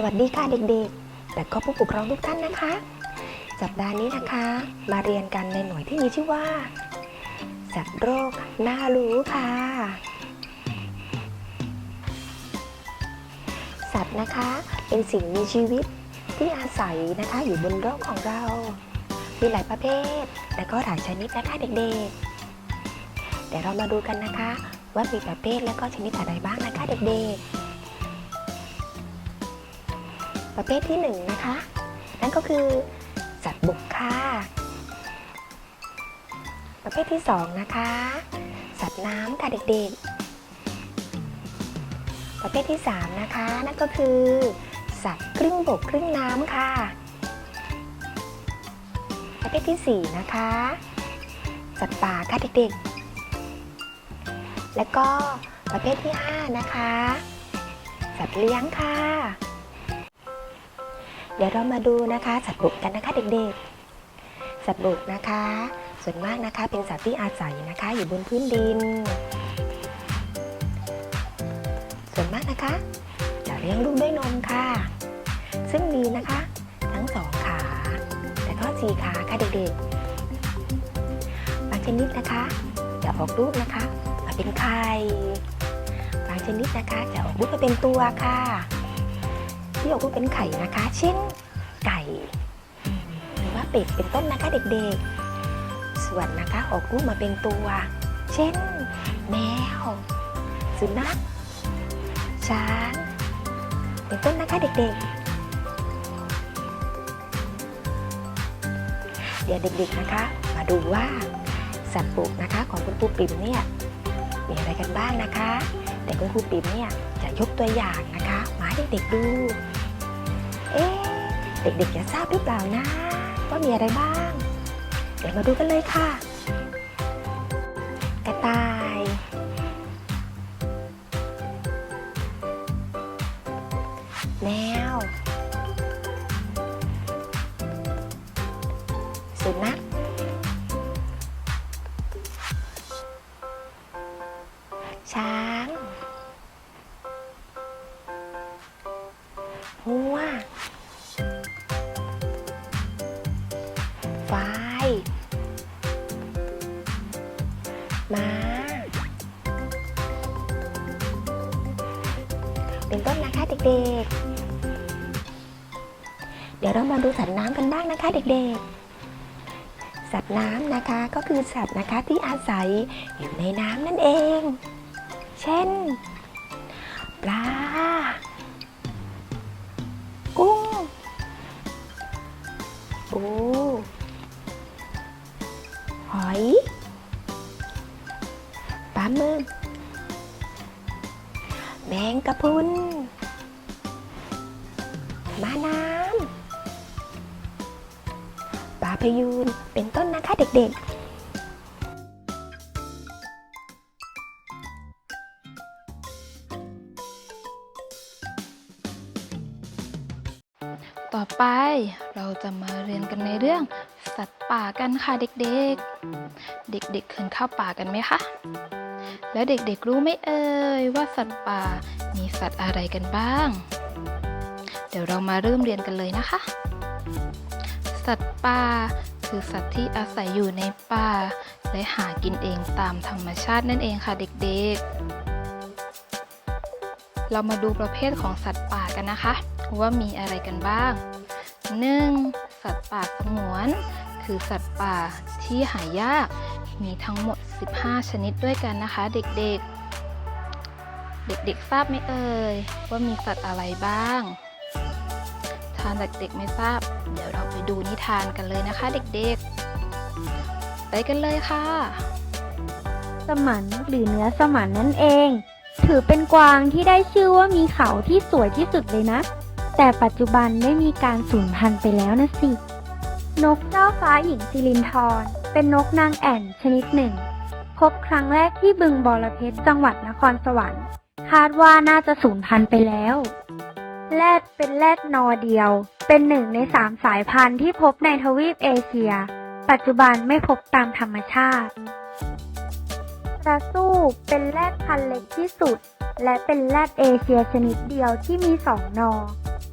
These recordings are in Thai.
สวัสดีค่ะเด็กๆ และก็ผู้ปกครองทุกท่านนะคะ สัปดาห์นี้นะคะ มาเรียนกันในหน่วยที่มีชื่อว่า สัตว์โรคน่ารู้ค่ะ สัตว์นะคะเป็นสิ่งมีชีวิตที่อาศัยนะคะอยู่บนโลกของเรา มีหลายประเภท และก็หลายชนิดนะคะเด็กๆเดี๋ยวเรามาดูกันนะคะ ว่ามีประเภทและก็ชนิดอะไรบ้างนะคะเด็กๆ ประเภทที่หนึ่งนะคะ นั่นก็คือ สัตว์บุกค่ะ ประเภทที่สองนะคะ สัตว์น้ำค่ะเด็กๆ ประเภทที่สามนะคะ นั่นก็คือ สัตว์ครึ่งบกครึ่งน้ำค่ะ ประเภทที่สี่นะคะ สัตว์ป่าค่ะเด็กๆ และก็ประเภทที่ห้านะคะ สัตว์เลี้ยงค่ะ เดี๋ยวเรามาดูนะคะสัตว์บุกกันนะคะเด็กๆ สัตว์บุกนะคะ ส่วนมากนะคะเป็นสัตว์ที่อาศัยนะคะอยู่บนพื้นดิน ส่วนมากนะคะ จะเลี้ยงลูกด้วยนมค่ะ ซึ่งมีนะคะ ทั้งสองขาและก็สี่ขาค่ะเด็กๆ บางชนิดนะคะจะออกลูกนะคะมาเป็นไข่ บางชนิดนะคะจะออกลูกมาเป็นตัวค่ะ ที่ออกลูกเป็นไข่นะคะ เช่นไก่ หรือว่าเป็ดเป็นต้นนะคะเด็กๆ ส่วนนะคะออกลูกมาเป็นตัว เช่น แมวสุนัขช้างเป็นต้นนะคะเด็กๆเดี๋ยวเด็กๆนะคะ มาดูว่าสัตว์ปลูกนะคะของคุณครูปิ่มเนี่ยมีอะไรกันบ้างนะคะ แต่คุณครูปิ่มเนี่ยจะยกตัวอย่างนะคะ เด็กๆดู เอ๊ะ เด็กๆจะทราบหรือเปล่านะ ว่ามีอะไรบ้าง เดี๋ยวมาดูกันเลยค่ะ กระต่าย แมว สุนัข เดี๋ยวเรามาดูสัตว์น้ำกันบ้างนะคะเด็กๆ สัตว์น้ำนะคะก็คือสัตว์นะคะที่อาศัยอยู่ในน้ำนั่นเอง เช่น ปลา กุ้ง ปู หอยปลาหมึกแมงกะพรุน ยูนเป็นต้นนะคะเด็กๆต่อไปเราจะมาเรียนกันในเรื่อง สัตว์ป่ากันค่ะเด็กๆ เด็กๆเคยเข้าป่ากันไหมคะ แล้วเด็กๆรู้ไหมเอ่ยว่าสัตว์ป่ามีสัตว์อะไรกันบ้าง เดี๋ยวเรามาเริ่มเรียนกันเลยนะคะ สัตว์ป่าคือสัตว์ที่อาศัยอยู่ในป่า และหากินเองตามธรรมชาตินั่นเองค่ะเด็กๆ เรามาดูประเภทของสัตว์ป่ากันนะคะ ว่ามีอะไรกันบ้าง 1. สัตว์ป่าสงวน คือสัตว์ป่าที่หายาก มีทั้งหมด 15 ชนิดด้วยกันนะคะ เด็กๆ เด็กๆ ทราบไหมเอ่ยว่ามีสัตว์อะไรบ้าง ถ้าเด็กไม่ทราบ เดี๋ยวเราไปดูนิทานกันเลยนะคะเด็กๆ ไปกันเลยค่ะ สมันหรือเนื้อสมันนั่นเอง ถือเป็นกวางที่ได้ชื่อว่ามีเขาที่สวยที่สุดเลยนะ แต่ปัจจุบันได้มีการสูญพันธุ์ไปแล้วนะสิ นกเจ้าฟ้าหญิงซิลินทรเป็นนกนางแอ่นชนิดหนึ่ง พบครั้งแรกที่บึงบอระเพ็ดจังหวัดนครสวรรค์ คาดว่าน่าจะสูญพันธุ์ไปแล้ว แรดเป็นแรดนอเดียว เป็นหนึ่งในสามสายพันธุ์ที่พบในทวีปเอเชีย ปัจจุบันไม่พบตามธรรมชาติกระสู้เป็นแรดพันธุ์เล็กที่สุด และเป็นแรดเอเชียชนิดเดียวที่มีสองนอ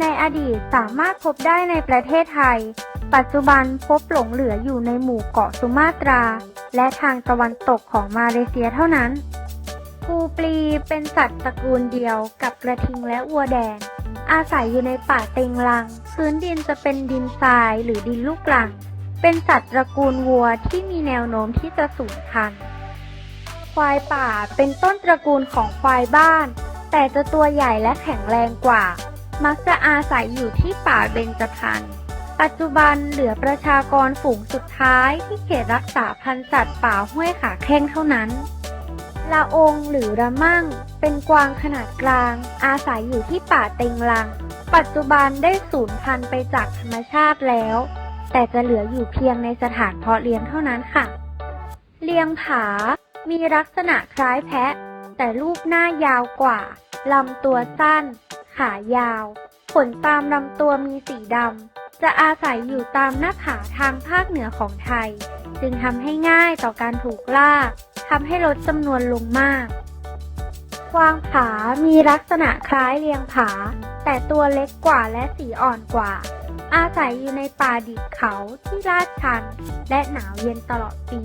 ในอดีตสามารถพบได้ในประเทศไทย ปัจจุบันพบหลงเหลืออยู่ในหมู่เกาะสุมาตรา และทางตะวันตกของมาเลเซียเท่านั้นปูปลีเป็นสัตว์ตระกูลเดียวกับกระทิงและวัวแดง อาศัยอยู่ในป่าเต็งรัง พื้นดินจะเป็นดินทรายหรือดินลูกรัง เป็นสัตว์ตระกูลวัวที่มีแนวโน้มที่จะสูญพันธุ์ ควายป่าเป็นต้นตระกูลของควายบ้าน แต่จะตัวใหญ่และแข็งแรงกว่า มักจะอาศัยอยู่ที่ป่าเบญจพรรณปัจจุบันเหลือประชากรฝูงสุดท้ายที่เขตรักษาพันธุ์สัตว์ป่าห้วยขาแข้งเท่านั้น ละองหรือระมั่ง เป็นกวางขนาดกลาง อาศัยอยู่ที่ป่าเต็งรัง ปัจจุบันได้สูญพันธุ์ไปจากธรรมชาติแล้ว แต่จะเหลืออยู่เพียงในสถานเพาะเลี้ยงเท่านั้นค่ะ เลียงผา มีลักษณะคล้ายแพะ แต่รูปหน้ายาวกว่า ลำตัวสั้น ขายาว ขนตามลำตัวมีสีดำ จะอาศัยอยู่ตามหน้าผาทางภาคเหนือของไทย จึงทำให้ง่ายต่อการถูกล่า ทำให้ลดจำนวนลงมากกวางผามีลักษณะคล้ายเลียงผา แต่ตัวเล็กกว่าและสีอ่อนกว่า อาศัยอยู่ในป่าดิบเขาที่ลาดชัน และหนาวเย็นตลอดปี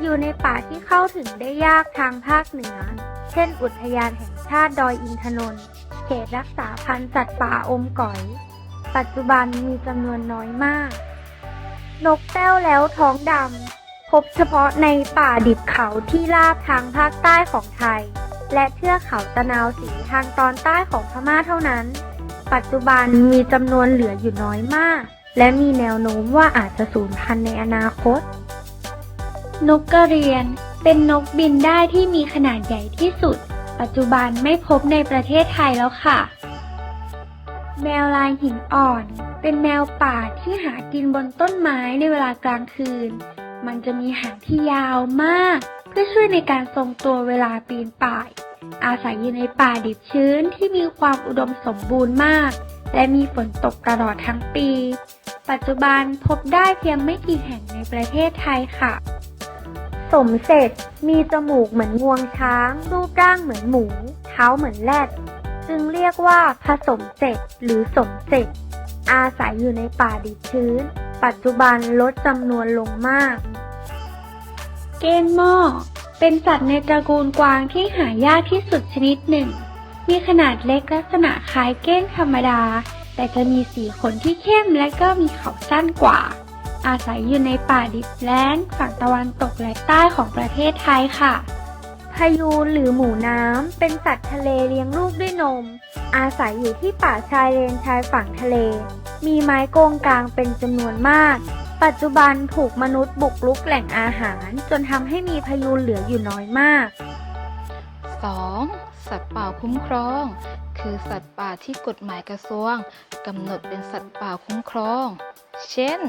อยู่ในป่าที่เข้าถึงได้ยากทางภาคเหนือ เช่น อุทยานแห่งชาติดอยอินทนนท์เขตรักษาพันธุ์สัตว์ป่าอมก๋อย ปัจจุบันมีจำนวนน้อยมาก นกแต้วแล้วท้องดำ พบเฉพาะในป่าดิบเขาที่ราบทางภาคใต้ของไทย และเทือกเขาตะนาวสีทางตอนใต้ของพม่าเท่านั้น ปัจจุบันมีจำนวนเหลืออยู่น้อยมาก และมีแนวโน้มว่าอาจจะสูญพันธุ์ในอนาคต นกกระเรียนเป็นนกบินได้ที่มีขนาดใหญ่ที่สุด ปัจจุบันไม่พบในประเทศไทยแล้วค่ะ แมวลายหินอ่อน เป็นแมวป่าที่หากินบนต้นไม้ในเวลากลางคืน มันจะมีหางที่ยาวมาก เพื่อช่วยในการทรงตัวเวลาปีนป่าย อาศัยอยู่ในป่าดิบชื้นที่มีความอุดมสมบูรณ์มาก และมีฝนตกตลอดทั้งปี ปัจจุบันพบได้เพียงไม่กี่แห่งในประเทศไทยค่ะ สมเสร็จมีจมูกเหมือนงวงช้าง รูปร่างเหมือนหมู เท้าเหมือนแรดจึงเรียกว่าผสมเสร็จหรือสมเสร็จอาศัยอยู่ในป่าดิบชื้น ปัจจุบันลดจำนวนลงมาก เก้งหม้อ เป็นสัตว์ในตระกูลกวางที่หายากที่สุดชนิดหนึ่ง มีขนาดเล็กลักษณะคล้ายเก้งธรรมดา แต่จะมีสีขนที่เข้มและก็มีเขาสั้นกว่า อาศัยอยู่ในป่าดิบแล้งฝั่งตะวันตกและใต้ของประเทศไทยค่ะพายูนหรือหมูน้ำ เป็นสัตว์ทะเลเลี้ยงลูกด้วยนม อาศัยอยู่ที่ป่าชายเลนชายฝั่งทะเล มีไม้โกงกลางเป็นจำนวนมาก ปัจจุบันถูกมนุษย์บุกรุกแหล่งอาหาร จนทำให้มีพายุเหลืออยู่น้อยมาก 2. สัตว์ป่าคุ้มครอง คือสัตว์ป่าที่กฎหมายกระทรวงกำหนดเป็นสัตว์ป่าคุ้มครอง เช่น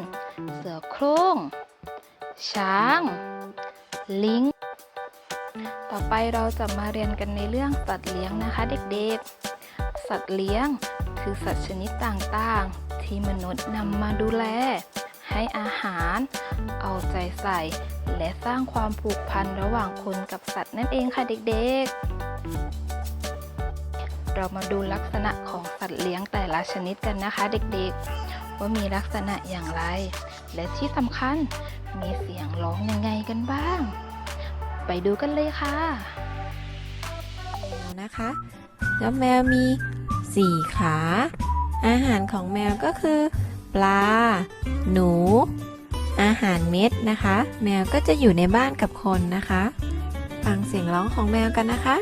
เสือโคร่ง ช้าง ลิง ต่อไปเราจะมาเรียนกันในเรื่องสัตว์เลี้ยงนะคะ เด็กๆ สัตว์เลี้ยง คือสัตว์ชนิดต่างๆ ที่มนุษย์นำมาดูแล ให้อาหาร เอาใจใส่ และสร้างความผูกพันระหว่างคนกับสัตว์นั่นเองค่ะเด็กๆ เรามาดูลักษณะของสัตว์เลี้ยงแต่ละชนิดกันนะคะ เด็กๆ ว่ามีลักษณะอย่างไร และที่สำคัญมีเสียงร้องยังไงกันบ้าง ไปดูกันเลยค่ะแมวนะคะแล้วแมวมี 4 ขา อาหารของแมวก็คือ ปลา หนู อาหารเม็ดนะคะ แมวก็จะอยู่ในบ้านกับคนนะคะ ฟังเสียงร้องของแมวกันนะคะ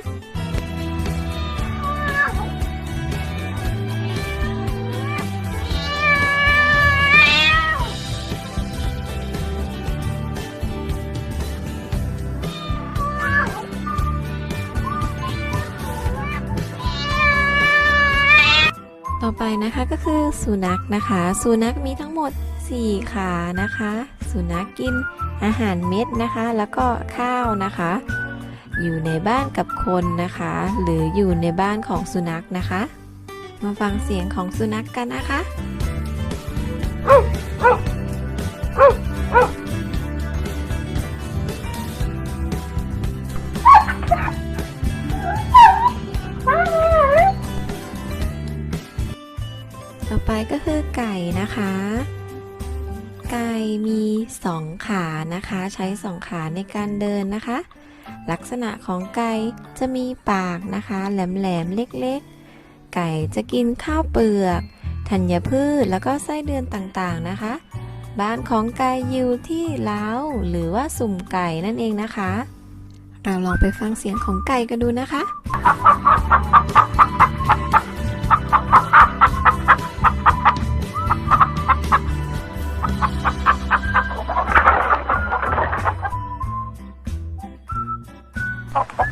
นะคะก็คือสุนัขนะคะ สุนัขมีทั้งหมด 4 ขานะคะ สุนัขกินอาหารเม็ดนะคะ แล้วก็ข้าวนะคะ อยู่ในบ้านกับคนนะคะ หรืออยู่ในบ้านของสุนัขนะคะ มาฟังเสียงของสุนัขกันนะคะ ก็คือไก่นะคะ ไก่มีสองขานะคะ ใช้สองขาในการเดินนะคะ ลักษณะของไก่จะมีปากนะคะ แหลมๆ เล็กๆ ไก่จะกินข้าวเปลือกธัญพืชแล้วก็ไส้เดือนต่างๆนะคะ บ้านของไก่อยู่ที่เล้าหรือว่าสุ่มไก่นั่นเองนะคะ เราลองไปฟังเสียงของไก่กันดูนะคะ ต่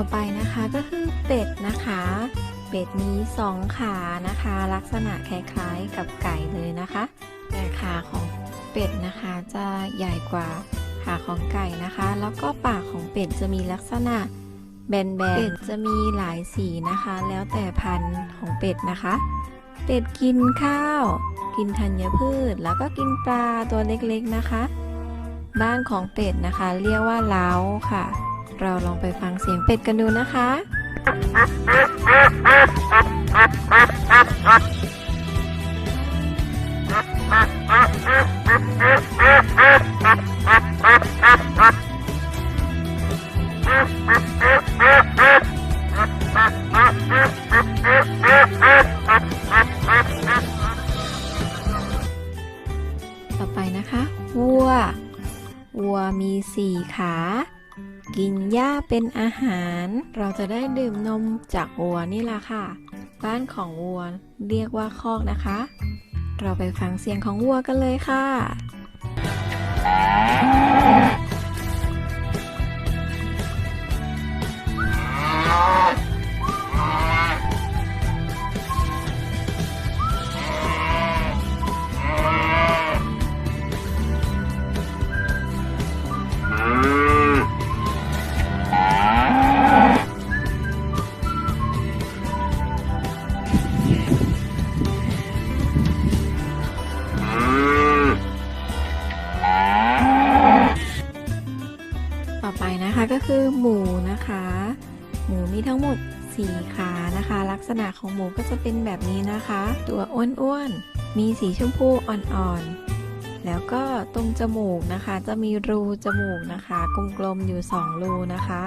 อไปนะคะก็คือเป็ดนะคะ เป็ดมีสองขานะคะ ลักษณะคล้ายๆกับไก่เลยนะคะ แต่ขาของเป็ดนะคะจะใหญ่กว่าขาของไก่นะคะ แล้วก็ปากของเป็ดจะมีลักษณะ แบนๆเป็ดจะมีหลายสีนะคะ แล้วแต่พันธุ์ของเป็ดนะคะ เป็ดกินข้าว กินธัญพืช แล้วก็กินปลาตัวเล็กๆนะคะ บ้านของเป็ดนะคะ เรียกว่าเล้าค่ะ เราลองไปฟังเสียงเป็ดกันดูนะคะ ต่อไปนะคะวัว วัวมีสี่ขา กินหญ้าเป็นอาหาร เราจะได้ดื่มนมจากวัวนี่แหละค่ะ บ้านของวัวเรียกว่าคอกนะคะ เราไปฟังเสียงของวัวกันเลยค่ะ ก็คือหมูนะคะ หมูมีทั้งหมด4ขานะคะ ลักษณะของหมูก็จะเป็นแบบนี้นะคะ ตัวอ้วนๆ มีสีชมพูอ่อนๆ แล้วก็ตรงจมูกนะคะ จะมีรูจมูกนะคะกลมๆอยู่ 2 รูนะคะ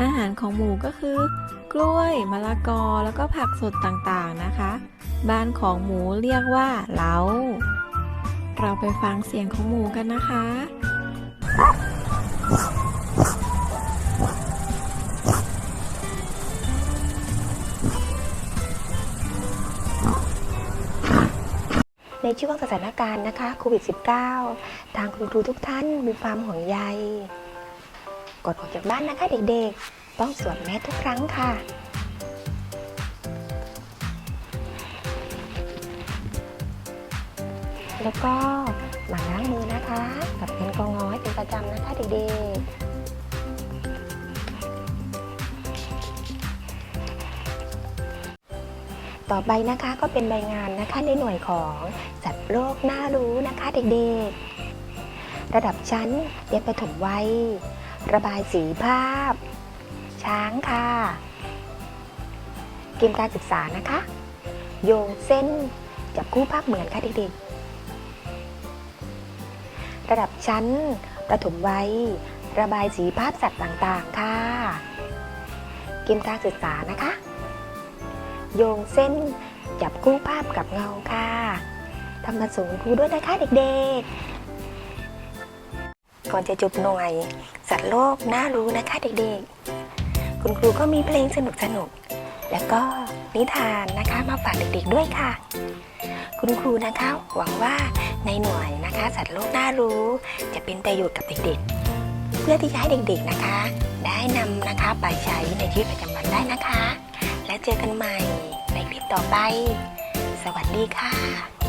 อาหารของหมูก็คือกล้วยมะละกอแล้วก็ผักสดต่างๆนะคะ บ้านของหมูเรียกว่าเล้า เราไปฟังเสียงของหมูกันนะคะ ในช่วงสถานการณ์นะคะโควิด -19 ทางคุณครูทุกท่านมีความห่วงใยก่อนออกจากบ้านนะคะเด็กๆ ต้องสวมแมสทุกครั้งค่ะ แล้วก็ มั่นล้างมือนะคะ กับแอลกอฮอล์ให้เป็นประจำนะคะเด็กๆ ต่อไปนะคะก็เป็นใบงานนะคะในหน่วยของสัตว์โลกน่ารู้นะคะเด็กๆ ระดับชั้นเรียนประถมวัย ระบายสีภาพ ช้างค่ะเกมการศึกษานะคะ โยงเส้นจับคู่ภาพเหมือนค่ะเด็กๆ ระดับชั้น ประถมวัย ระบายสีภาพสัตว์ต่างๆ ค่ะ เกมการศึกษานะคะ โยงเส้นจับคู่ภาพกับเงาค่ะทำมาส่งคุณครูด้วยนะคะเด็กๆ ก่อนจะจบหน่วย สัตว์โลกน่ารู้นะคะเด็กๆ คุณครูก็มีเพลงสนุกๆ แล้วก็นิทานนะคะมาฝากเด็กๆด้วยค่ะ คุณครูนะคะ หวังว่าในหน่วยนะคะ สัตว์โลกน่ารู้ จะเป็นประโยชน์กับเด็กๆ เพื่อที่จะให้เด็กๆนะคะ ได้นำนะคะไปใช้ในชีวิตประจำวันได้นะคะ และเจอกันใหม่ในคลิปต่อไป สวัสดีค่ะ